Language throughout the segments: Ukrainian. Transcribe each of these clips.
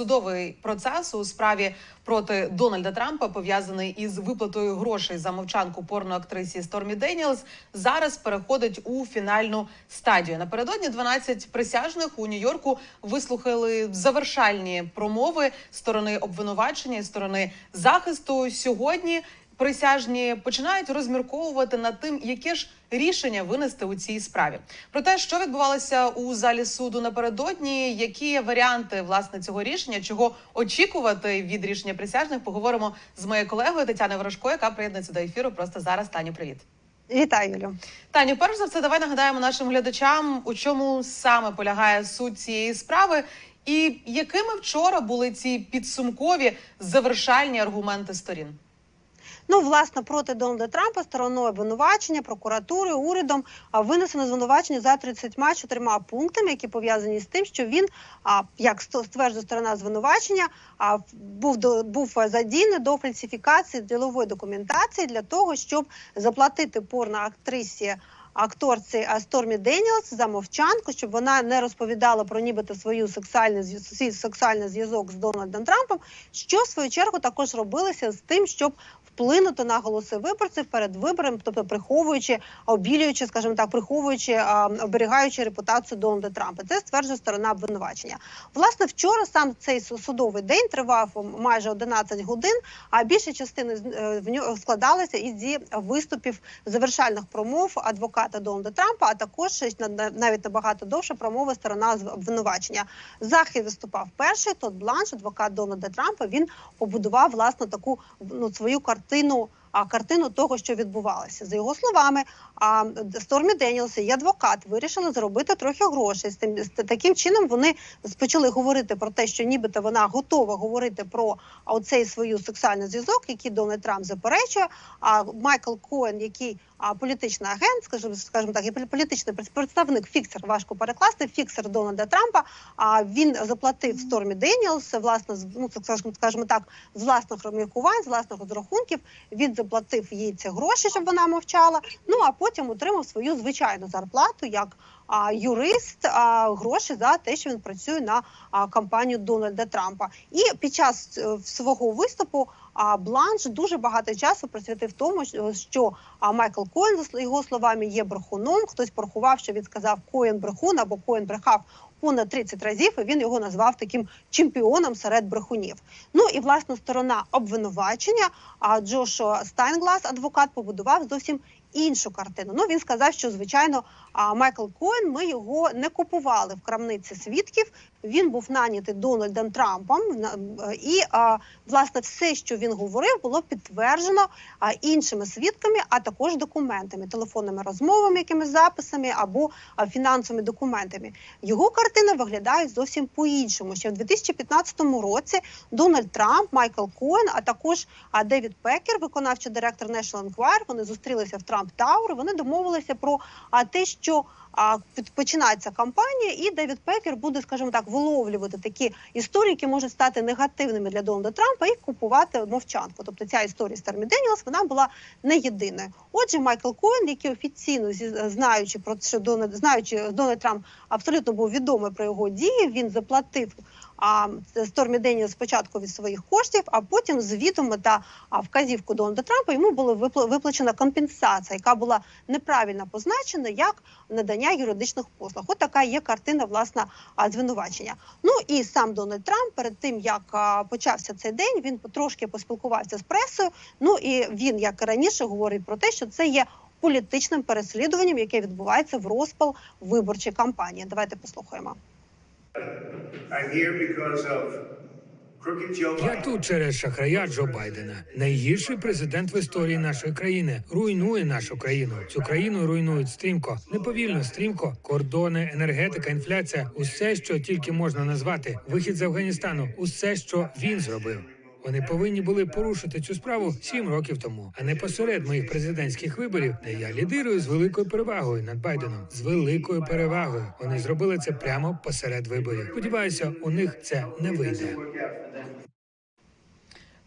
судовий процес у справі проти Дональда Трампа, пов'язаний із виплатою грошей за мовчанку порноактрисі Стормі Деніелс, зараз переходить у фінальну стадію. Напередодні 12 присяжних у Нью-Йорку вислухали завершальні промови сторони обвинувачення і сторони захисту. Сьогодні присяжні починають розмірковувати над тим, яке ж рішення винести у цій справі. Про те, що відбувалося у залі суду напередодні, які є варіанти власне цього рішення, чого очікувати від рішення присяжних, поговоримо з моєю колегою Тетяною Ворожко, яка приєднується до ефіру. Просто зараз Таню, привіт. Вітаю, Юлю. Таню, перш за все, давай нагадаємо нашим глядачам, у чому саме полягає суть цієї справи, і якими вчора були ці підсумкові завершальні аргументи сторін. Ну, власне, проти Дональда Трампа стороною обвинувачення, прокуратури, урядом винесено звинувачення за 34 пунктами, які пов'язані з тим, що він, як стверджує сторона звинувачення, був був задійний до фальсифікації ділової документації для того, щоб заплатити порноактрисі акторці Стормі Деніелс за мовчанку, щоб вона не розповідала про нібито свою сексуальний зв- свій сексуальний зв'язок з Дональдом Трампом, що в свою чергу також робилося з тим, щоб вплинути на голоси виборців перед вибором, тобто приховуючи, обілюючи, скажімо так, приховуючи, оберігаючи репутацію Дональда Трампа. Це стверджує сторона обвинувачення. Власне, вчора сам цей судовий день тривав майже 11 годин, а більша частина е, складалася із виступів завершальних промов адвоката Дональда Трампа, а також на- на- навіть набагато довше промови сторона обвинувачення. Захід виступав перший. Тот Бланш, адвокат Дональда Трампа. Він побудував власне таку ну свою картину. А картину того, що відбувалося, за його словами, а Стормі Деніелс і адвокат вирішили заробити трохи грошей. З тим таким чином вони почали говорити про те, що нібито вона готова говорити про оцей свою сексуальний зв'язок, який Дональд Трамп заперечує. А Майкл Коен, який а, політичний агент, скажімо, скажімо так, і полі- політичний представник фіксер, важко перекласти, фіксер Дональда Трампа. А він заплатив Стормі Деніелс, власне, з- ну скажімо, скажімо так, з власних розміркувань, з власних розрахунків. Він заплатив їй ці гроші, щоб вона мовчала. Ну а потім отримав свою звичайну зарплату як юрист гроші за те, що він працює на кампанію Дональда Трампа. І під час е, свого виступу Бланш дуже багато часу присвятив тому, що- Майкл Коен, за його словами, є брехуном. Хтось порахував, що він сказав Коен брехун або Коен брехав. Понад 30 разів і він його назвав таким чемпіоном серед брехунів. Ну і власна сторона обвинувачення. А Джошуа Стайнглас, адвокат, побудував зовсім іншу картину. Ну він сказав, що звичайно а, Майкл Коен. Ми його не купували в крамниці свідків. Він був нанятий Дональдом Трампом. І власне все, що він говорив, було підтверджено іншими свідками, а також документами, телефонними розмовами, якимись записами або фінансовими документами. Його картина виглядає зовсім по-іншому. Ще в 2015 році Дональд Трамп, Майкл Коен, а також Девід Пекер, виконавчий директор National Enquirer, вони зустрілися в Трамп Тауер. Вони домовилися про те, що а, під- починається кампанія, і Девід Пекер буде, скажімо так, виловлювати такі історії, які можуть стати негативними для Дональда Трампа, і купувати мовчанку. Тобто ця історія з Термі Деніелс, вона була не єдиною. Отже, Майкл Коен, який офіційно знаючи про що Дональд, знаючи Дональд Трамп абсолютно був відомий про його дії, він заплатив. Стормі Деніелс спочатку від своїх коштів, а потім з відомо та вказівку Дональда Трампа йому була випла- виплачена компенсація, яка була неправильно позначена як надання юридичних послуг. От така є картина власна а, звинувачення. Ну і сам Дональд Трамп перед тим як почався цей день, він трошки поспілкувався з пресою. Ну і він, як і раніше, говорить про те, що це є політичним переслідуванням, яке відбувається в розпал виборчої кампанії. Давайте послухаємо. Я тут через шахрая Джо Байдена. Найгірший президент в історії нашої країни руйнує нашу країну. Цю країну руйнують стрімко, неповільно стрімко. Кордони, енергетика, інфляція усе, що тільки можна назвати. Вихід з Афганістану, усе, що він зробив. Вони повинні були порушити цю справу сім років тому, а не посеред моїх президентських виборів, де я лідирую з великою перевагою над Байденом. З великою перевагою вони зробили це прямо посеред виборів. Сподіваюся, у них це не вийде.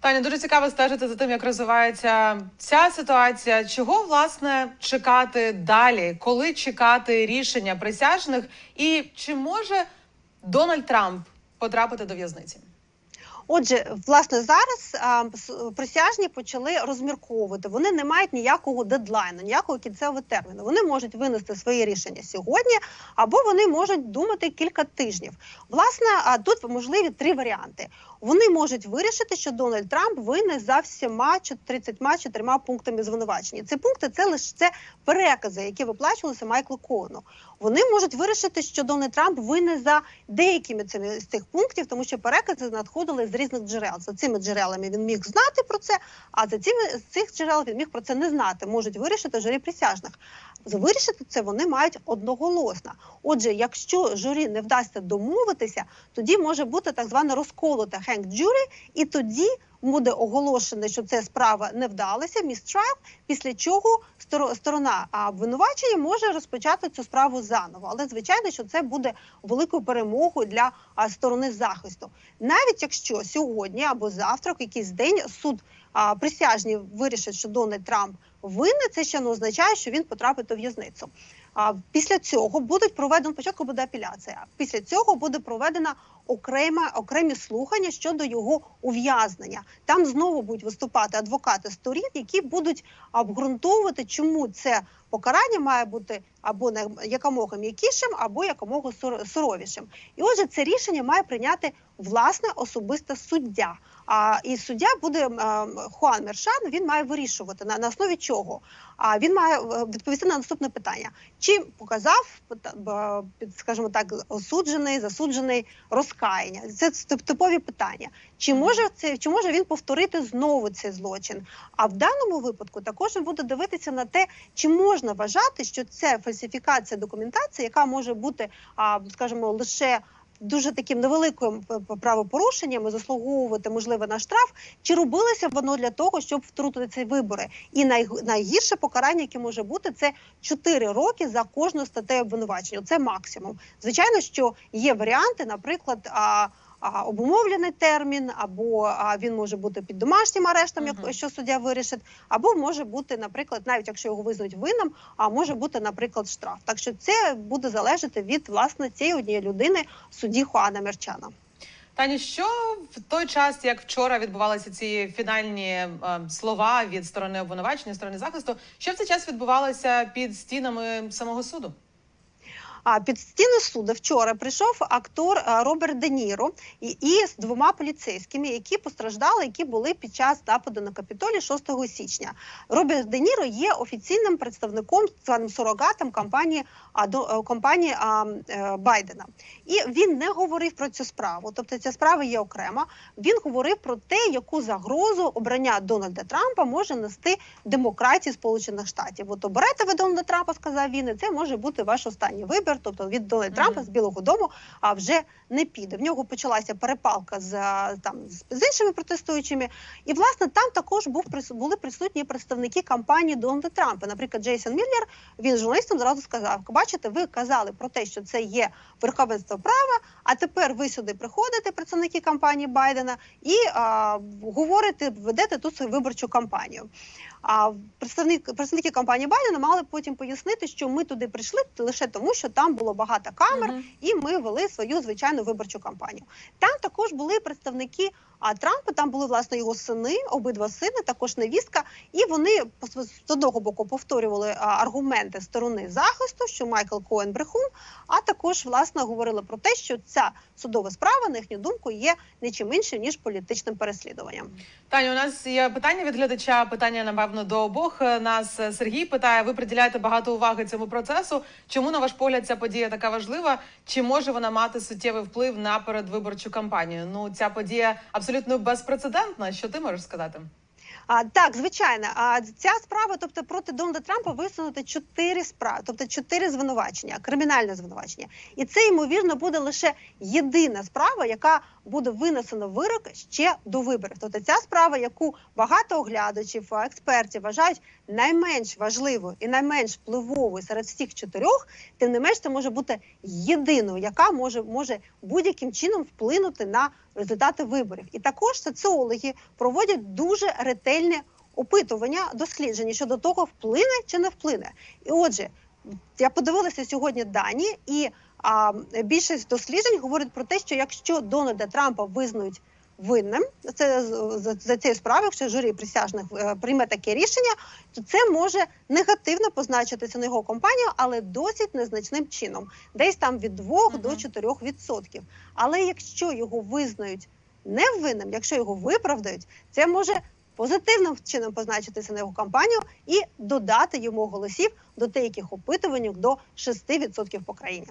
Таня, дуже цікаво стежити за тим, як розвивається ця ситуація. Чого власне чекати далі? Коли чекати рішення присяжних? І чи може Дональд Трамп потрапити до в'язниці? Отже, власне, зараз а, присяжні почали розмірковувати. Вони не мають ніякого дедлайну, ніякого кінцевого терміну. Вони можуть винести свої рішення сьогодні, або вони можуть думати кілька тижнів. Власне, а тут можливі три варіанти. Вони можуть вирішити, що Дональд Трамп винен за всіма чот- 34 пунктами звинувачення. Ці пункти це лише це перекази, які виплачувалися Майклу Коуну. Вони можуть вирішити, що Дональд Трамп винен за деякими цими з цих пунктів, тому що перекази надходили з різних джерел. За цими джерелами він міг знати про це, а за цими з цих джерел він міг про це не знати. Можуть вирішити журі присяжних. Вирішити це вони мають одноголосно. Отже, якщо журі не вдасться домовитися, тоді може бути так звана розколота хенк джурі, і тоді буде оголошено, що ця справа не вдалася, містрайл, після чого сторо- сторона обвинувачення може розпочати цю справу заново. Але звичайно, що це буде великою перемогою для сторони захисту. Навіть якщо сьогодні або завтра, якийсь день суд присяжні вирішить, що Дональд Трамп винен, це ще не означає, що він потрапить у в'язницю. А після цього будуть проведено спочатку буде апеляція. Після цього буде проведена окрема окремі слухання щодо його ув'язнення. Там знову будуть виступати адвокати сторін, які будуть обґрунтовувати, чому це покарання має бути або якомога м'якішим, або якомога сур- суровішим. І отже, це рішення має прийняти власне особисте суддя. А і суддя буде а, Хуан Мершан. Він має вирішувати на, на основі чого. А він має е, відповісти на наступне питання: чи показав під, скажімо так, осуджений, засуджений розкаяння? Це тип- типові питання. Чи може це чи може він повторити знову цей злочин? А в даному випадку також він буде дивитися на те, чи можна вважати, що це фальсифікація документації, яка може бути, скажімо, лише дуже таким невеликим п- правопорушенням і заслуговувати можливо на штраф, чи робилося воно для того, щоб втрутити ці вибори? І най, найгірше покарання, яке може бути, це 4 роки за кожну статтею обвинувачення. Це максимум. Звичайно, що є варіанти, наприклад. А, обумовлений термін, або він може бути під домашнім арештом, якщо суддя вирішить, або може бути, наприклад, навіть якщо його визнають винним, а може бути, наприклад, штраф. Так що це буде залежати від власне цієї однієї людини, судді Хуана Мерчана. Таню, що в той час, як вчора відбувалися ці фінальні е, слова від сторони обвинувачення, сторони захисту, що в цей час відбувалося під стінами самого суду? А під стіни суду вчора прийшов актор Роберт Де Ніро і, двома поліцейськими, які постраждали, які були під час нападу на Капітолій 6 січня. Роберт Де Ніро є офіційним представником званим сурогатом компанії е, компанії е, Байдена. І він не говорив про цю справу. Тобто ця справа є окрема. Він говорив про те, яку загрозу обрання Дональда Трампа може нести демократії Сполучених Штатів. От оберете ви Дональда Трампа, сказав він, і це може бути ваш останній вибір. Тобто від Дональда Трампа з Білого Дому а вже не піде. В нього почалася перепалка з там з- з іншими протестуючими. І власне там також був були присутні представники кампанії Дональда Трампа. Наприклад, Джейсон Міллер, він журналістам зразу сказав: бачите, ви казали про те, що це є верховенство права. А тепер ви сюди приходите, представники кампанії Байдена, і а, говорите, ведете тут свою виборчу кампанію. А представник представники кампанії Байдена мали потім пояснити, що ми туди прийшли лише тому, що там було багато камер, Мгм. і ми вели свою звичайну виборчу кампанію. Там також були представники а Трампа, там були власне його сини, обидва сини, також невістка, і вони з одного боку повторювали аргументи сторони захисту, що Майкл Коен брехун, а також власне говорили про те, що ця судова справа, на їхню думку, є не чим іншим ніж політичним переслідуванням. Таню, у нас є питання від глядача. Питання напевно до обох Е, нас. е, Сергій питає: ви приділяєте багато уваги цьому процесу. Чому на ваш погляд ця подія така важлива? Чи може вона мати суттєвий вплив на передвиборчу кампанію? Ну ця подія абсолютно безпрецедентна. Що ти можеш сказати? А так, звичайно, а ця справа, тобто проти Дональда Трампа висунути чотири справи, тобто чотири звинувачення, кримінальне звинувачення, і це ймовірно буде лише єдина справа, яка буде винесено вирок ще до виборів. Тобто ця справа, яку багато оглядачів, експертів вважають найменш важливою і найменш впливовою серед всіх чотирьох, тим не менш це може бути єдиною, яка може може будь-яким чином вплинути на результати виборів. І також соціологи проводять дуже ретельне опитування, дослідження щодо того, вплине чи не вплине. І отже, я подивилася сьогодні дані, і а, більшість досліджень говорить про те, що якщо Дональда Трампа визнають винним це за, за цією справою, якщо журі присяжних е, прийме таке рішення, то це може негативно позначитися на його компанію, але досить незначним чином, десь там від 2 Мгм. до 4 відсотків. Але якщо його визнають невинним, якщо його виправдають, це може позитивним чином позначитися на його кампанію і додати йому голосів до деяких опитувань до 6% по країні.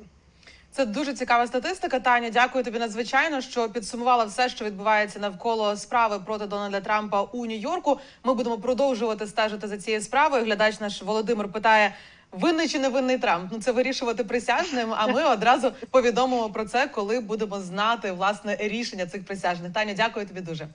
Це дуже цікава статистика. Таня, дякую тобі надзвичайно, що підсумувала все, що відбувається навколо справи проти Дональда Трампа у Нью-Йорку. Ми будемо продовжувати стежити за цією справою. Глядач наш Володимир питає. Винний чи не винний Трамп? Ну це вирішувати присяжним. А ми одразу повідомимо про це, коли будемо знати власне рішення цих присяжних. Таня, дякую тобі дуже.